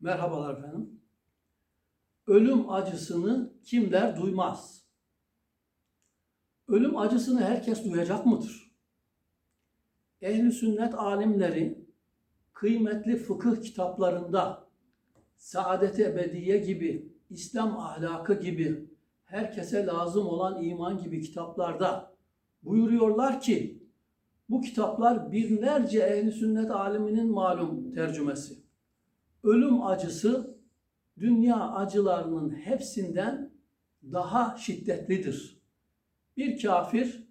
Merhabalar efendim. Ölüm acısını kimler duymaz? Ölüm acısını herkes duyacak mıdır? Ehli sünnet alimleri kıymetli fıkıh kitaplarında Saadet-i Ebediye gibi, İslam ahlakı gibi, herkese lazım olan iman gibi kitaplarda buyuruyorlar ki bu kitaplar binlerce ehli sünnet aliminin malum tercümesi ölüm acısı dünya acılarının hepsinden daha şiddetlidir. Bir kafir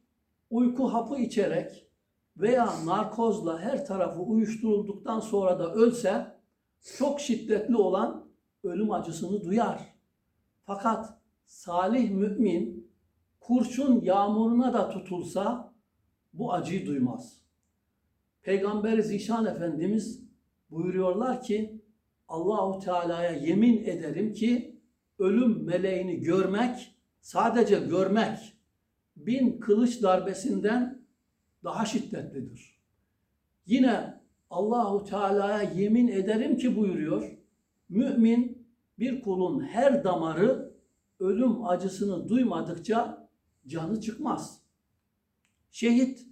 uyku hapı içerek veya narkozla her tarafı uyuşturulduktan sonra da ölse çok şiddetli olan ölüm acısını duyar. Fakat salih mümin kurşun yağmuruna da tutulsa bu acıyı duymaz. Peygamber Zişan Efendimiz buyuruyorlar ki Allahu Teala'ya yemin ederim ki ölüm meleğini görmek, sadece görmek bin kılıç darbesinden daha şiddetlidir. Yine Allahu Teala'ya yemin ederim ki buyuruyor. Mümin bir kulun her damarı ölüm acısını duymadıkça canı çıkmaz. Şehit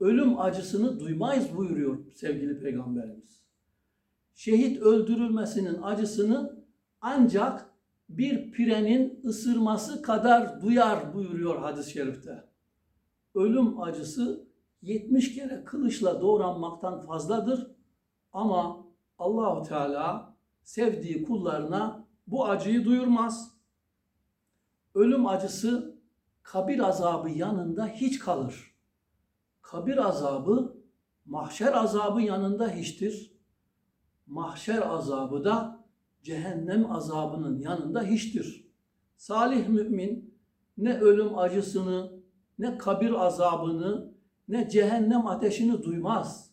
ölüm acısını duymayız buyuruyor sevgili peygamberimiz şehit öldürülmesinin acısını ancak bir pirenin ısırması kadar duyar buyuruyor hadis-i şerifte. Ölüm acısı 70 kere kılıçla doğranmaktan fazladır ama Allahu Teala sevdiği kullarına bu acıyı duyurmaz. Ölüm acısı kabir azabı yanında hiç kalır. Kabir azabı mahşer azabı yanında hiçtir mahşer azabı da cehennem azabının yanında hiçtir. Salih mümin ne ölüm acısını, ne kabir azabını, ne cehennem ateşini duymaz.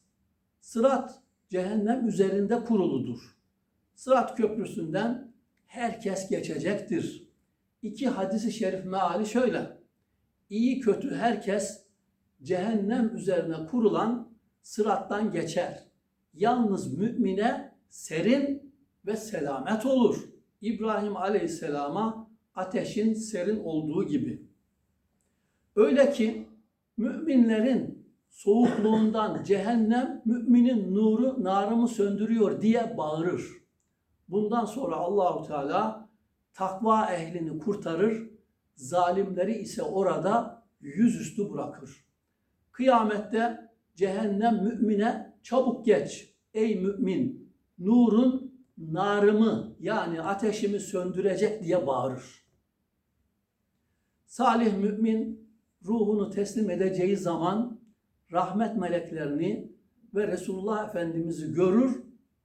Sırat cehennem üzerinde kuruludur. Sırat köprüsünden herkes geçecektir. İki hadisi şerif meali şöyle. İyi kötü herkes cehennem üzerine kurulan sırattan geçer yalnız mümine serin ve selamet olur. İbrahim Aleyhisselam'a ateşin serin olduğu gibi. Öyle ki müminlerin soğukluğundan cehennem müminin nuru narımı söndürüyor diye bağırır. Bundan sonra Allahu Teala takva ehlini kurtarır, zalimleri ise orada yüzüstü bırakır. Kıyamette cehennem mümine çabuk geç ey mümin nurun narımı yani ateşimi söndürecek diye bağırır. Salih mümin ruhunu teslim edeceği zaman rahmet meleklerini ve Resulullah Efendimiz'i görür,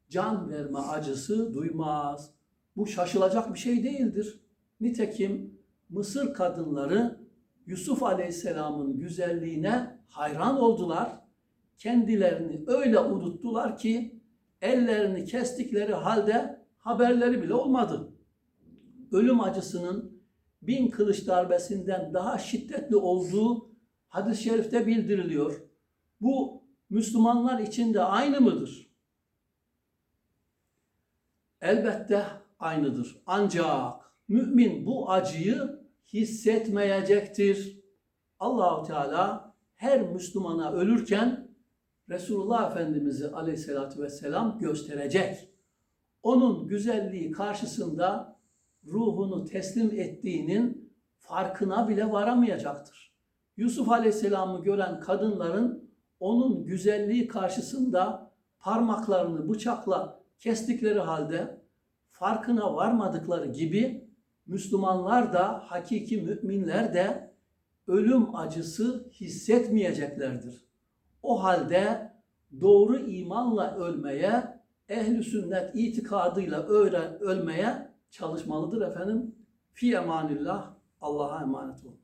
can verme acısı duymaz. Bu şaşılacak bir şey değildir. Nitekim Mısır kadınları Yusuf Aleyhisselam'ın güzelliğine hayran oldular kendilerini öyle unuttular ki ellerini kestikleri halde haberleri bile olmadı. Ölüm acısının bin kılıç darbesinden daha şiddetli olduğu hadis-i şerifte bildiriliyor. Bu Müslümanlar için de aynı mıdır? Elbette aynıdır. Ancak mümin bu acıyı hissetmeyecektir. Allahu Teala her Müslümana ölürken Resulullah Efendimiz'i aleyhissalatü vesselam gösterecek. Onun güzelliği karşısında ruhunu teslim ettiğinin farkına bile varamayacaktır. Yusuf Aleyhisselam'ı gören kadınların onun güzelliği karşısında parmaklarını bıçakla kestikleri halde farkına varmadıkları gibi Müslümanlar da hakiki müminler de ölüm acısı hissetmeyeceklerdir. O halde doğru imanla ölmeye, ehli sünnet itikadıyla öğren, ölmeye çalışmalıdır efendim. Fi emanillah. Allah'a emanet olunuz.